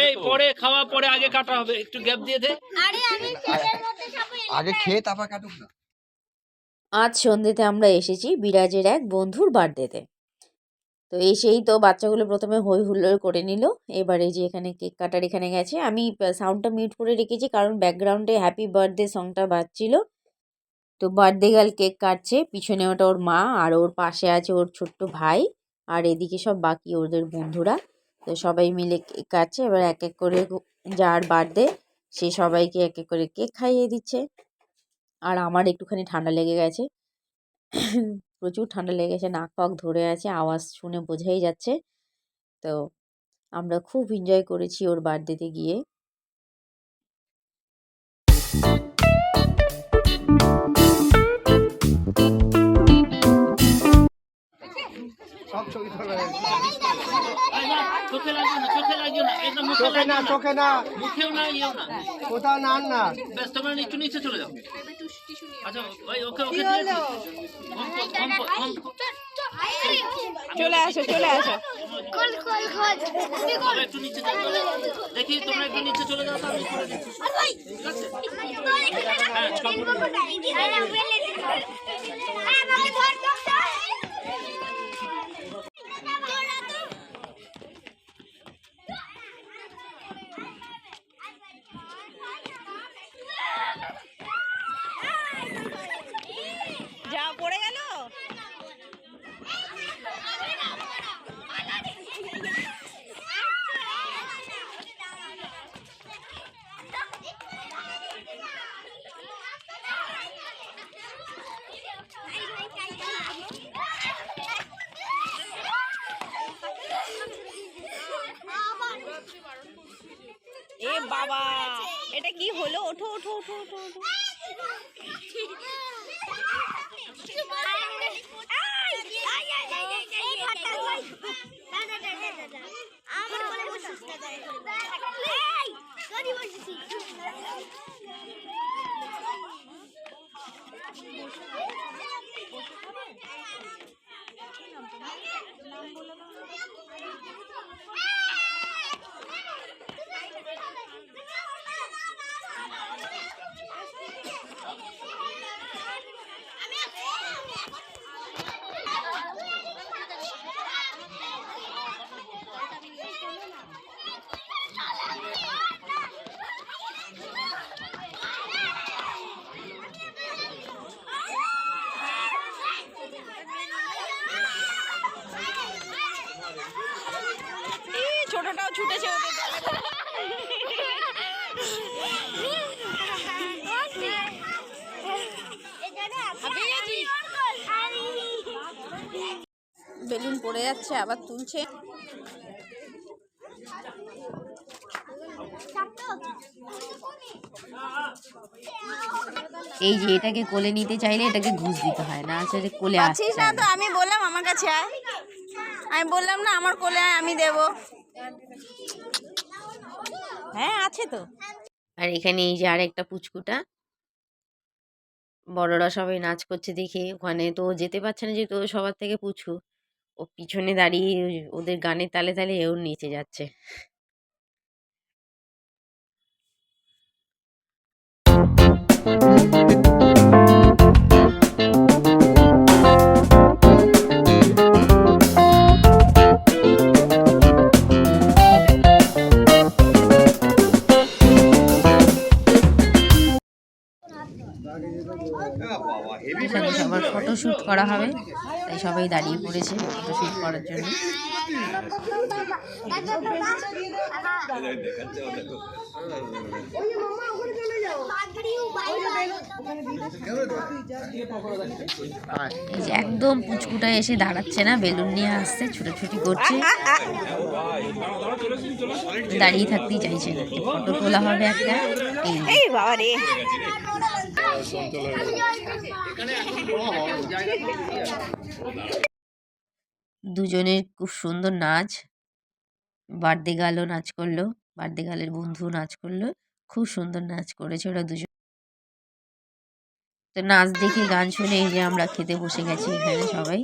এই পরে খাওয়া পরে আগে কাটা হবে। একটু গ্যাপ দিয়ে দে। আরে আমি আগে খেয়ে তারপর কাটুক না। আজ সন্ধ্যেতে আমরা এসেছি বিরাজের এক বন্ধুর বার্থডেতে। তো এসেই তো বাচ্চাগুলো প্রথমে হই হুল্লোড় করে নিল। এবারে যে এখানে কেক কাটার এখানে গেছে। আমি সাউন্ডটা মিউট করে রেখেছি কারণ ব্যাকগ্রাউন্ডে হ্যাপি বার্থডে সংটা বাজছিল। তো বার্থডে গার্ল কেক কাটছে। পিছনে ওটা ওর মা আর ওর পাশে আছে ওর ছোট্ট ভাই। আর এদিকে সব বাকি ওদের বন্ধুরা। তো সবাই মিলে কেক কাটছে। এবার এক এক করে যার বার্থডে, সে সবাইকে এক এক করে কেক খাইয়ে দিচ্ছে। আর আমার একটুখানি ঠান্ডা লেগে গেছে। প্রচুর ঠান্ডা লেগেছে নাক ফাক ধরে আছে, আওয়াজ শুনে বোঝাই যাচ্ছে। তো আমরা খুব এনজয় করেছি ওর বার্থডেতে গিয়ে। চোখে লাগবে না চোখে লাগবে না এটা মুখে চোখে না চোখে না। মুখেও না ইয়েও না। কোথাও না না। ব্যাস তোমরা একটু নিচে চলে যাও। আচ্ছা ওই ওকে ওকে চলে আসো চলে আসো। কল কল একটু নিচে যাও। দেখি তোমরা একটু নিচে চলে যাও তো আমি করে দিচ্ছি। ঠিক আছে? হ্যাঁ আমাকে ধর তো যা পড়ে গেল এ বাবা এটা কি হলো ওঠো ওঠো ওঠো ওঠো ওঠো আমার কোলে বসিস এই গাড়ি বসিস এই ছোটটাও ছুটেছে ওদের দলে। বেলুন পড়ে যাচ্ছে আবার তুলছে। এই যে এটাকে কোলে নিতে চাইলে এটাকে ঘুষ দিতে হয় না আসলে কোলে আসছে আছিস না তো? আমি বললাম আমার কাছে আয়। আমি বললাম না আমার কোলে আয় আমি দেব। হ্যাঁ আছে তো। আর এখানে এই যে আর একটা পুচকুটা। বড়রা সবাই নাচ করছে দেখে ওখানে তো যেতে পারছে না যেহেতু ও সবার থেকে পুচু। ও পিছনে দাঁড়িয়ে ওদের গানের তালে তালে এও নেচে যাচ্ছে। এখানে সবার ফটোশ্যুট করা হবে তাই সবাই দাঁড়িয়ে পড়েছে ফটোশ্যুট করার জন্য। যে একদম পুচকুটা এসে দাঁড়াচ্ছে না বেলুন নিয়ে আসছে ছুটোছুটি করছে। দাঁড়িয়ে থাকতেই চাইছে না। ফটো তোলা হবে একটা। এই এই বাবা রে। দুজনের খুব সুন্দর নাচ। বার্থডে গার্লও নাচ করল বার্থডে গালের বন্ধু নাচ করল। খুব সুন্দর নাচ করেছে ওরা দুজন। তো নাচ দেখে গান শুনে এই যে আমরা খেতে বসে গেছি এখানে সবাই।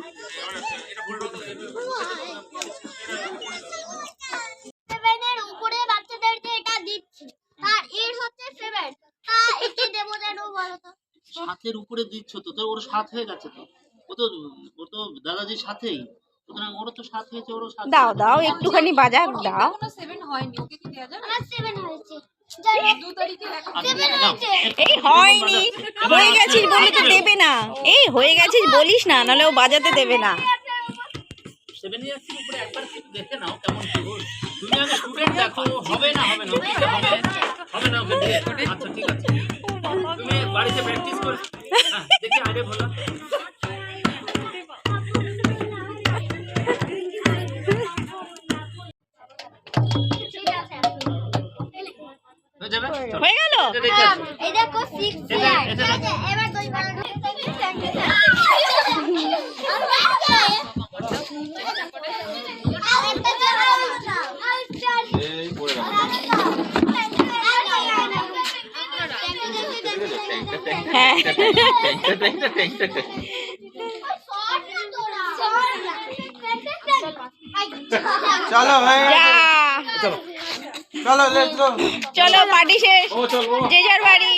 সাথের উপরে দিচ্ছ। তো। তো ওর সাথ হয়ে গেছে তো। ও তো ও তো দাদাজির সাথেই। সুতরাং ওর তো সাথ হয়েছে ওর সাথে দাও দাও একটুখানি বাজার দাও। 7 হয়নি ওকে কি দেয়া যাবে? 7 হয়েছে। এই হয়নি। হয়ে গেছিস বলে তো দেবে না। এই হয়ে গেছিস বলিস না নাহলে ও বাজাতে দেবে না। বাড়িতে প্র্যাকটিস বলো। হয়ে গেল হ্যাঁ চলো ভাই চলো চলো পার্টি শেষ। যে যার বাড়ি।